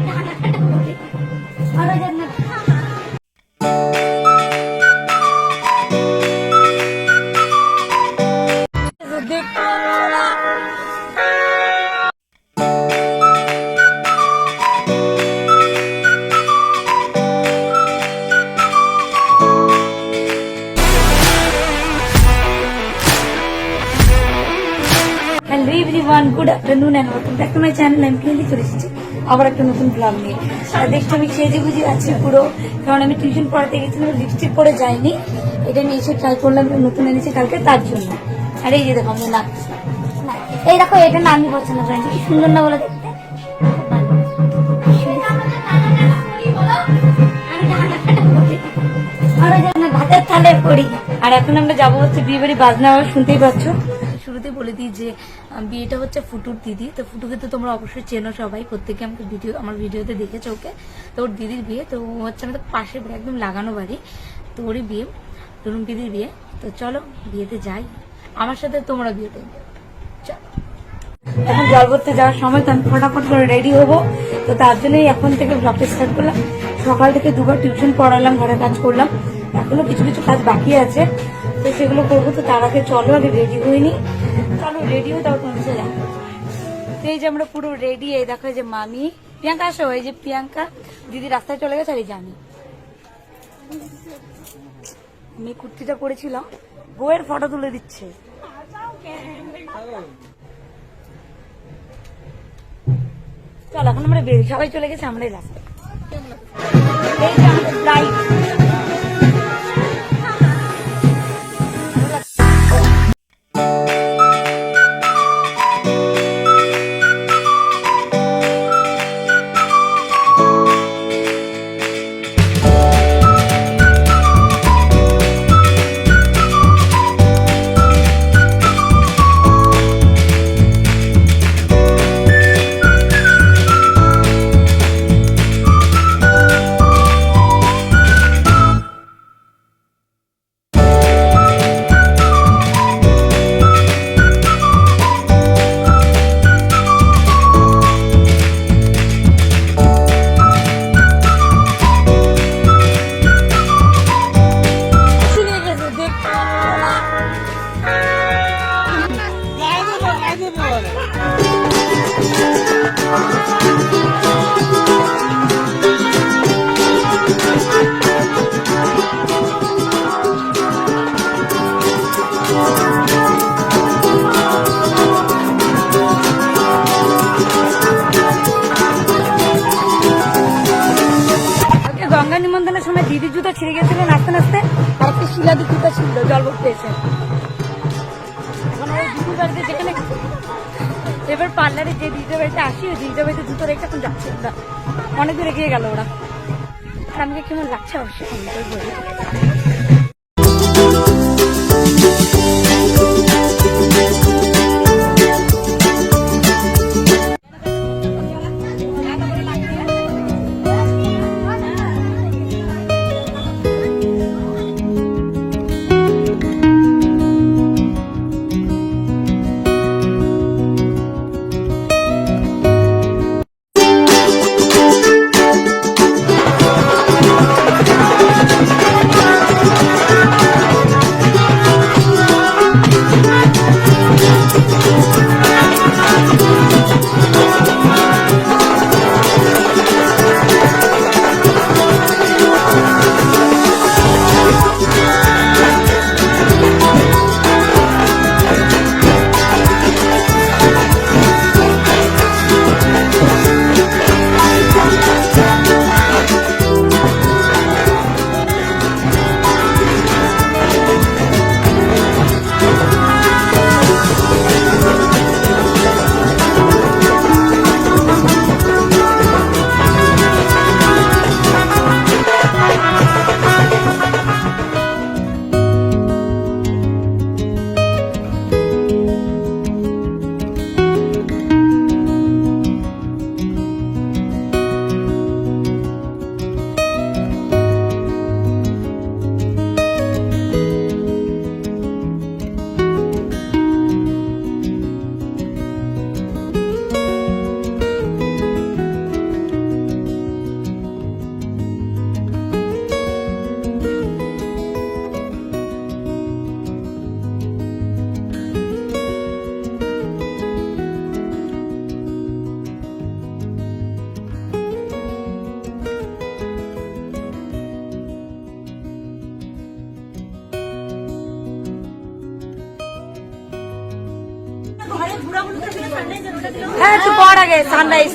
Hello everyone, good afternoon and welcome back to my channel. I'm Kelly Suresh. আবার একটা নতুন club নিয়ে দেখছি আমি সেজে বুঝে যাচ্ছি পুরো কারণ আমি টিউশন পড়াতে গেছিলাম লিপস্টিক পরে যাইনি এটা আমি এসে ট্রাই করলাম নতুন এনেছি কালকে তার জন্য আর এই যে দেখো আমি না এই দেখো এটা না আমি পছন্দ করি কি সুন্দর না বলে দেখতে আর করি আর এখন আমরা যাবো হচ্ছে বিয়ে বাড়ি বাজনা শুনতেই পাচ্ছ শুরুতে বলে দিই যে বিয়েটা হচ্ছে ফুটুর দিদি তো ফুটুকে তো তোমরা অবশ্যই চেনো সবাই প্রত্যেকে আমাকে ভিডিও আমার ভিডিওতে দেখেছো ওকে তো ওর দিদির বিয়ে তো হচ্ছে আমাদের পাশে একদম লাগানো বাড়ি তো ওরই বিয়ে ধরুন দিদির বিয়ে তো চলো বিয়েতে যাই আমার সাথে তোমরা বিয়ে চলো এখন জল করতে যাওয়ার সময় তো আমি ফটাফট করে রেডি হবো তো তার জন্যই এখন থেকে ব্লগটা স্টার্ট করলাম সকাল থেকে দুবার টিউশন পড়ালাম ঘরে কাজ করলাম এখনো কিছু কিছু কাজ বাকি আছে তো সেগুলো করবো তো তার আগে চলো আগে রেডি হইনি রেডি হয়ে তারপর তোমার এই যে আমরা পুরো রেডি এই দেখো যে মামি প্রিয়াঙ্কা আসো এই যে প্রিয়াঙ্কা দিদি রাস্তায় চলে গেছে আর এই যে আমি আমি কুর্তিটা পরেছিলাম বউয়ের ফটো তুলে দিচ্ছে চল এখন আমরা বেরিয়ে সবাই চলে গেছে আমরাই রাস্তায় এই যে আমাদের ফ্লাইট গঙ্গা নিমন্ত্রণের সময় দিদির জুতো ছিঁড়ে গেছিল নাচতে নাচতে আর একটা শিলা জুতা ছিল জল ভর্তি এসে বাড়িতে যেখানে এবার পার্লারে যে দিদিটার বাড়িতে আসি ওই দিদিটার বাড়িতে জুতো রেখে এখন যাচ্ছে ওরা অনেক দূরে গিয়ে গেল ওরা আর আমাকে কেমন লাগছে অবশ্যই হ্যাঁ একটু পর আগে সানরাইজ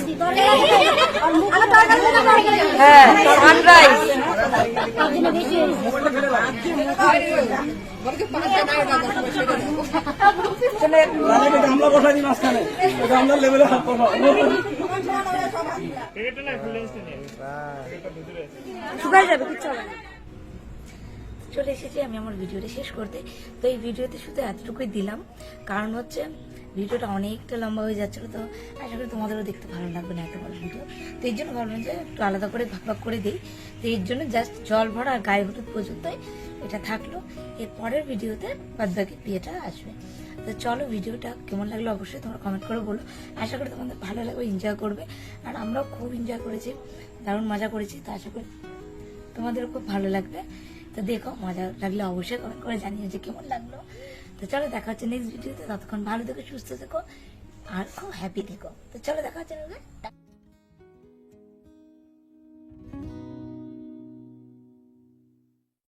হ্যাঁ সানরাইজ শুকাই যাবে কিচ্ছু হবে চলে এসেছি আমি আমার ভিডিওটা শেষ করতে তো এই ভিডিওতে শুধু এতটুকুই দিলাম কারণ হচ্ছে ভিডিওটা অনেকটা লম্বা হয়ে যাচ্ছিলো তো আশা করি তোমাদেরও দেখতে ভালো লাগবে না এত বড় ভিডিও তো এই জন্য ভাবলাম যে একটু আলাদা করে ভাগ ভাগ করে দিই তো এর জন্য জাস্ট জল ভরা আর গায়ে হলুদ পর্যন্তই এটা থাকলো এর পরের ভিডিওতে বাদবাকি বিয়েটা আসবে তো চলো ভিডিওটা কেমন লাগলো অবশ্যই তোমরা কমেন্ট করে বলো আশা করি তোমাদের ভালো লাগবে এনজয় করবে আর আমরাও খুব এনজয় করেছি দারুণ মজা করেছি তো আশা করি তোমাদেরও খুব ভালো লাগবে তো দেখো মজা লাগলে অবশ্যই কমেন্ট করে জানিয়ে যে কেমন লাগলো তো চলো দেখা হচ্ছে নেক্সট ভিডিওতে ততক্ষণ ভালো থেকো সুস্থ থেকো আর খুব হ্যাপি থেকো তো চলো দেখা হচ্ছে